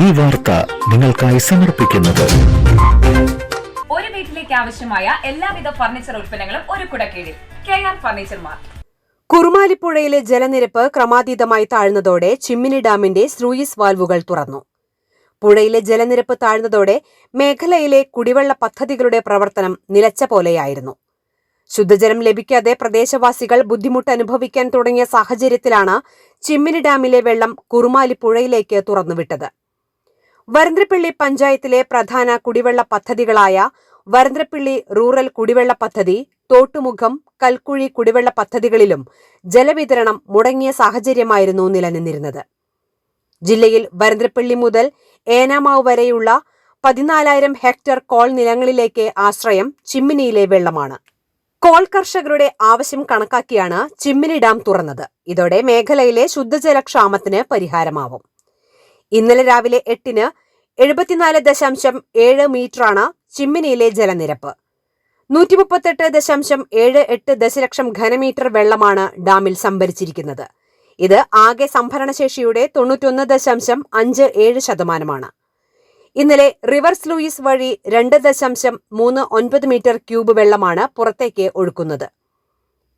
ഈ വാർത്ത നിങ്ങൾക്കായി സമർപ്പിക്കുന്നത്. ഒരു വീട്ടിലേക്ക് ആവശ്യമായ എല്ലാവിധ ഫർണിച്ചർ ഉൽപ്പന്നങ്ങളും ഒരു കുടക്കീഴിൽ. K R furniture mart. കുറുമാലിപ്പുഴയിലെ ജലനിരപ്പ് ക്രമാതീതമായി താഴ്ന്നതോടെ ചിമ്മിനി ഡാമിന്റെ സ്രൂയിസ് വാൽവുകൾ തുറന്നു. പുഴയിലെ ജലനിരപ്പ് താഴ്ന്നതോടെ മേഖലയിലെ കുടിവെള്ള പദ്ധതികളുടെ പ്രവർത്തനം നിലച്ച പോലെയായിരുന്നു. ശുദ്ധജലം ലഭിക്കാതെ പ്രദേശവാസികൾ ബുദ്ധിമുട്ട് അനുഭവിക്കാൻ തുടങ്ങിയ സാഹചര്യത്തിലാണ് ചിമ്മിനി ഡാമിലെ വെള്ളം കുറുമാലി പുഴയിലേക്ക് തുറന്നുവിട്ടത്. വരന്തരപ്പിള്ളി പഞ്ചായത്തിലെ പ്രധാന കുടിവെള്ള പദ്ധതികളായ വരന്തരപ്പിള്ളി റൂറൽ കുടിവെള്ള പദ്ധതി തോട്ടുമുഖം കൽക്കുഴി കുടിവെള്ള പദ്ധതികളിലും ജലവിതരണം മുടങ്ങിയ സാഹചര്യമായിരുന്നു നിലനിന്നിരുന്നത്. ജില്ലയിൽ വരന്തരപ്പള്ളി മുതൽ ഏനാമാവ് വരെയുള്ള പതിനാലായിരം ഹെക്ടർ കോൾ നിലങ്ങളിലേക്ക് ആശ്രയം ചിമ്മിനിയിലെ വെള്ളമാണ്. കോൾ കർഷകരുടെ ആവശ്യം കണക്കാക്കിയാണ് ചിമ്മിനി ഡാം തുറന്നത്. ഇതോടെ മേഖലയിലെ ശുദ്ധജലക്ഷാമത്തിന് പരിഹാരമാവും. ഇന്നലെ രാവിലെ എട്ടിന് എഴുപത്തിനാല് ദശാംശം ഏഴ് മീറ്ററാണ് ചിമ്മിനിയിലെ ജലനിരപ്പ്. നൂറ്റി മുപ്പത്തെട്ട് ദശാംശം ഏഴ് എട്ട് ദശലക്ഷം ഘനമീറ്റർ വെള്ളമാണ് ഡാമിൽ സംഭരിച്ചിരിക്കുന്നത്. ഇത് ആകെ സംഭരണശേഷിയുടെ തൊണ്ണൂറ്റൊന്ന് ദശാംശം അഞ്ച് ഏഴ് ശതമാനമാണ്. ഇന്നലെ റിവേഴ്സ് ലൂയിസ് വഴി രണ്ട് ദശാംശം മൂന്ന് ഒൻപത് മീറ്റർ ക്യൂബ് വെള്ളമാണ് പുറത്തേക്ക് ഒഴുക്കുന്നത്.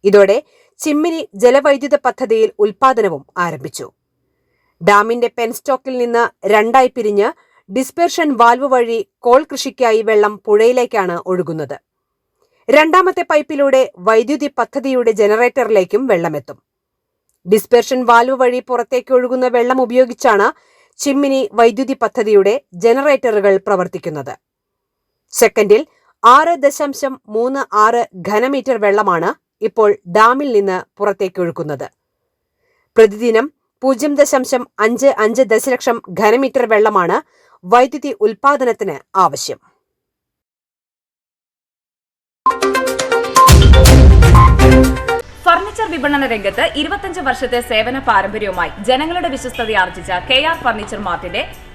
ഇതോടെ ചിമ്മിനി ജലവൈദ്യുത പദ്ധതിയിൽ ഉൽപാദനവും ആരംഭിച്ചു. ഡാമിന്റെ പെൻസ്റ്റോക്കിൽ നിന്ന് രണ്ടായി പിരിഞ്ഞ് ഡിസ്പെർഷൻ വാൽവ് വഴി കോൾ കൃഷിക്കായി വെള്ളം പുഴയിലേക്കാണ് ഒഴുകുന്നത്. രണ്ടാമത്തെ പൈപ്പിലൂടെ വൈദ്യുതി പദ്ധതിയുടെ ജനറേറ്ററിലേക്കും വെള്ളമെത്തും. ഡിസ്പെർഷൻ വാൽവ് വഴി പുറത്തേക്ക് ഒഴുകുന്ന വെള്ളം ഉപയോഗിച്ചാണ് ചിമ്മിനി വൈദ്യുതി പദ്ധതിയുടെ ജനറേറ്ററുകൾ പ്രവർത്തിക്കുന്നത്. സെക്കൻഡിൽ ആറ് ദശാംശം മൂന്ന് ആറ് ഘനമീറ്റർ വെള്ളമാണ് ഇപ്പോൾ ഡാമിൽ നിന്ന് പുറത്തേക്ക് ഒഴുക്കുന്നത് പ്രതിദിനം പൂജ്യം ദശാംശം അഞ്ച് അഞ്ച് ദശലക്ഷം ഘനമീറ്റർ വെള്ളമാണ് വൈദ്യുതി ഉൽപാദനത്തിന് ആവശ്യം. ഫർണിച്ചർ വിപണന രംഗത്ത് ഇരുപത്തഞ്ച് വർഷത്തെ സേവന പാരമ്പര്യവുമായി ജനങ്ങളുടെ വിശ്വസ്തത ആർജിച്ച കെ ആർ ഫർണിച്ചർ മാർട്ടിന്റെ